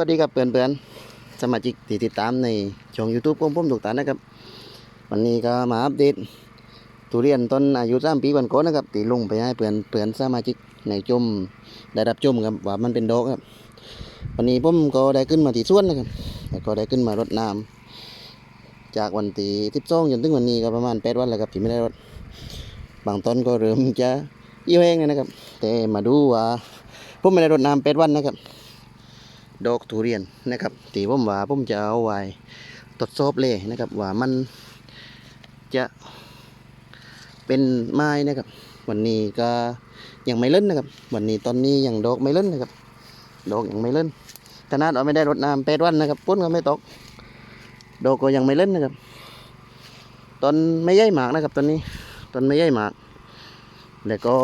วัสดีครับเพื่อนๆสมาชิกที่ติดตามในช่อง YouTube ของผมถูกตานะครับ วันนี้ก็มาอัปเดตทุเรียนต้นอายุสามปีวันก่อนนะครับตีลงไปให้เพื่อนเพื่อนสมาชิกในชมได้รับชมครับว่ามันเป็นดอกครับ วันนี้ผมก็ได้ขึ้นมาที่สวนนะครับแล้วก็ได้ขึ้นมารดน้ำจากวันที่ทิบสองจนถึงวันนี้ก็ประมาณแปดวันแล้วครับที่ไม่ได้รดบางต้นก็เริ่มจะเยี่ยวแห้งแล้วนะครับ แต่มาดูว่าผมไม่ได้รดน้ำแปดวันนะครับ ดอกทุเรียนนะครับที่ผมว่าผมจะเอาไว้ทดสอบเลยนะครับ ว่ามันจะเป็นไม้นะครับ วันนี้ก็ยังไม่เล่นนะครับ วันนี้ตอนนี้ยังดอกไม่เล่นนะครับ ดอกยังไม่เล่นขนาดเอาไม่ได้รดน้ำแปดวันนะครับพ้นก็ไม่ตกดอกก็ยังไม่เล่นนะครับต้นไม่ใหญ่มากนะครับต้นนี้ต้นไม่ใหญ่มากแล้วก็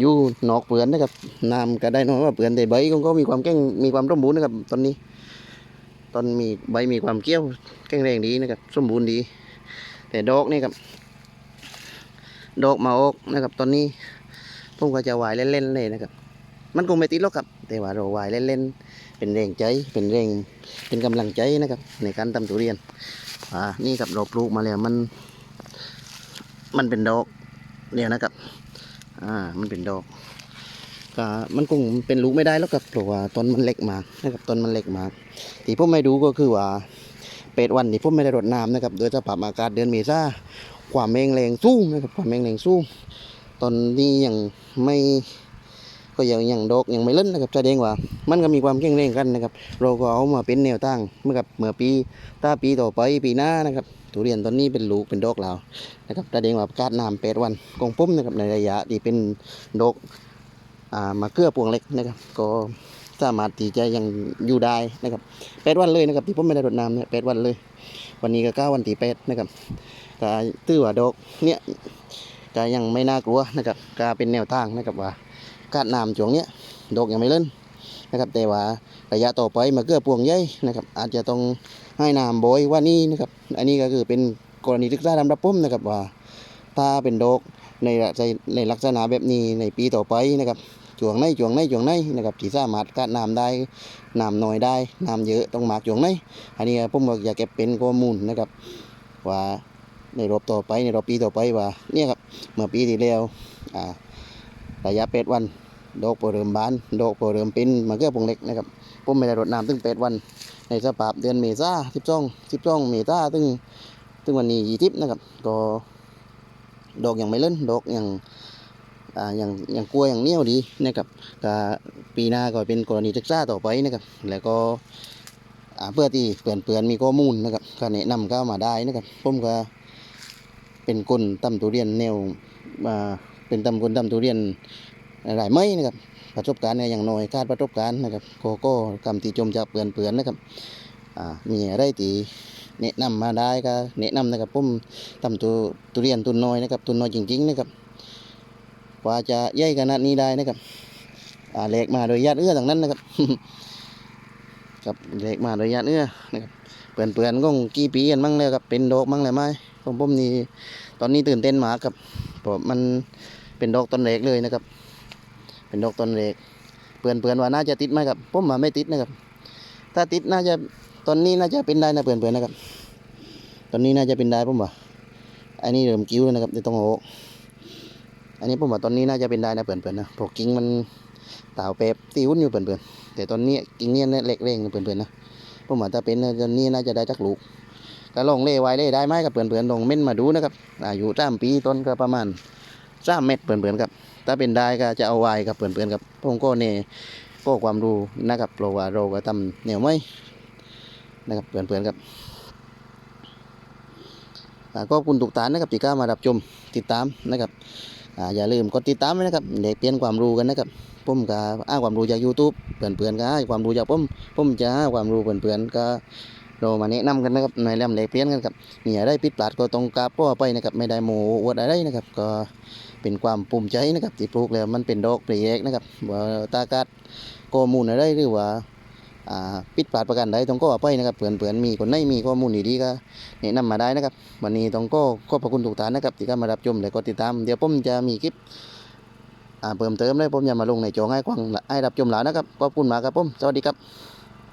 อยู่นอกเปลือนนะครับน้ำก็ได้น้อยกว่าเปลือนแต่ใบก็ก็มีความแข็งมีความสมบูรณ์นะครับ ตอนนี้ตอนมีใบมีความเกี้ยวแข็งแรงดีนะครับสมบูรณ์ดี แต่ดอกนี่ครับดอกมาออกนะครับ ตอนนี้ผมก็จะวายเล่นๆเลยนะครับ มันคงไม่ติดหรอกครับ แต่ว่าเราวายเล่นๆเป็นแรงใจเป็นแรงเป็นกำลังใจนะครับ ในการทำทุเรียนอ่านี่ครับเราปลูกมาแล้วมัน มันเป็นดอกเนี่ยนะครับ อ่า มันเป็นดอกก็มันคงเป็นลูกไม่ได้แล้วกับเพราะว่าต้นมันเล็กมากนะครับต้นมันเล็กมากที่ผมไม่ดูก็คือว่าเป็ดวันนี้ผมไม่ได้รดน้ำนะครับโดยสภาพอากาศเดือนเมษาความแมงแรงสู้นะครับความแมงแรงสู้ตอนนี้ยังไม่ ก็ยังยังดอกยังไม่เล่นนะครับแสดงว่า มันก็มีความแข็งแรงกันนะครับ เราก็เอามาเป็นแนวตั้งเมื่อกับเมื่อปีถ้าปีต่อไปปีหน้านะครับทุเรียนตอนนี้เป็นลูกเป็นดอกแล้วนะครับแสดงว่าการน้ำแปดวันของผมนะครับในระยะที่เป็นดอกอ่ามาเกลือพวงเล็กนะครับ ก็สามารถที่จะยังอยู่ได้นะครับแปดวันเลยนะครับที่ผมไม่ได้รดน้ำเนี่ยแปดวันเลย วันนี้ก็เก้าวันที่แปดนะครับก็ตื้อว่าดอกเนี่ยก็ยังไม่น่ากลัวนะครับก็เป็นแนวทางนะครับว่า การน้ำช่วงเนี้ยดอกยังไม่เล่นนะครับ แต่ว่าระยะต่อไปมาเกือพวงใหญ่นะครับ อาจจะต้องให้น้ำบ่อยว่านี่นะครับ อันนี้ก็คือเป็นกรณีศึกษาทำรับผมนะครับว่าถ้าเป็นโรคในในลักษณะแบบนี้ในปีต่อไปนะครับช่วงไหนช่วงไหนช่วงไหนนะครับที่สามารถกัดน้ำได้น้ำน้อยได้น้ำเยอะต้องหมากช่วงไหนอันนี้ผมก็อยากเก็บเป็นข้อมูลนะครับ ว่าในรอบต่อไปในรอบปีต่อไปว่าเนี่ยครับเมื่อปีที่แล้วอ่า ระยะเป็ดวัน ดอกโปรเริ่มบาน ดอกโปรเริ่มเป็นมาเกือบพงเล็กนะครับผมไม่ได้รดน้ำถึงเป็ดวัน ในสภาพเดือนเมษาสิบสองสิบสองเมษาถึงซึ่งวันนี้ยี่ทิพนะครับ ก็ดอกอยังไม่เล่นดอกอยังอ่ายังยังกลัวอย่างเนี้ยวดีนะครับก็ปีหน้าก็เป็นกรณีศึกษาต่อไปนะครับ แล้วก็อ่าเพื่อที่เปลี่ยนเปลี่ยนมีข้อมูลนะครับก็แนะนำเข้ามาได้นะครับผมก็เป็นคนตำทุเรียนแนว เป็นตำคนตำทุเรียนหลายไม้นะครับประสบการณ์เนี่ยอย่างน้อยคาดประสบการณ์นะครับโกโก้คำติชมจากเปลี่ยนเปลี่ยนนะครับอ่ามีอะไรที่แนะนำมาได้ก็แนะนำนะครับผมทำตัวตุเรียนตุนน้อยนะครับตุนน้อยจริงๆนะครับกว่าจะใหญ่ขนาดนี้ได้นะครับอ่าแหลกมาโดยญาติเอื้อต่างนั้นนะครับครับแหลกมาโดยญาติเอื้อนะครับเปื่อนเปื่อนๆก็กี่ปีกันมั่งแล้วครับเป็นดกมั่งแล้วไหมของผมนี่ตอนนี้ตื่นเต้นมากครับ เพราะมันเป็นดอกต้นเล็กเลยนะครับ เป็นดอกต้นเล็กเปื่อนเปื่อนว่าน่าจะติดไหมครับผมมาไม่ติดนะครับ ถ้าติดน่าจะตอนนี้น่าจะเป็นได้นะเพื่อนๆนะครับ ตอนนี้น่าจะเป็นได้ผมว่าอันนี้เริ่มกิ้วแล้วนะครับเดี๋ยวต้องโออันนี้ผมว่าตอนนี้น่าจะเป็นได้นะเพื่อนๆนะเพราะกิ้งมันต่าวเป๊บตีหุ้นอยู่เพื่อนๆแต่ตอนนี้กิ้งเนี่ยเล็กเร่งเปลื่นเพื่อนนะผมว่าถ้าเป็นตอนนี้น่าจะได้จักลูก ก็ลองเล่ไว้เล่ได้ไหมกับเพื่อนๆลองเม่นมาดูนะครับอายุสามปีต้นก็ประมาณสามเม็ดเพื่อนๆครับถ้าเป็นได้ก็จะเอาไว้กับเพื่อนๆครับผมก็เนี่ยก็ความรู้นะครับเพราะว่าเราก็ทำแนวไม่นะครับเพื่อนๆครับก็คุณทุกท่านนะครับที่เข้ามารับชมติดตามนะครับอ่าอย่าลืมกดติดตามไว้นะครับ เด็กเปลี่ยนความรู้กันนะครับผมก็อ้างความรู้จาก YouTube เพื่อนๆก็ให้ความรู้จากผมผมจะให้ความรู้เพื่อนๆก็ เรามาแนะนำกันนะครับในเรื่องเด็กเปลี่ยนกันครับมีอะไรผิดพลาดก็ต้องกราบพ่อไปนะครับไม่ได้โมอวดอะไรนะครับ ก็เป็นความภูมิใจนะครับที่ปลูกแล้วมันเป็นดอกปลีเอกนะครับว่าตากาดข้อมูลอะไรหรือว่าอ่าปิดปลาดประกันใดต้องก็ไปนะครับเผื่อนเผื่อนมีคนไหนมีข้อมูลดีๆก็แนะนำมาได้นะครับ วันนี้ต้องก็ขอบพระคุณทุกท่านนะครับที่เข้ามารับชมและก็ติดตามเดี๋ยวผมจะมีคลิปอ่าเพิ่มเติมเลยผมจะมาลงในจอให้กว้างให้รับชมแล้วนะครับขอบคุณมากครับผมสวัสดีครับ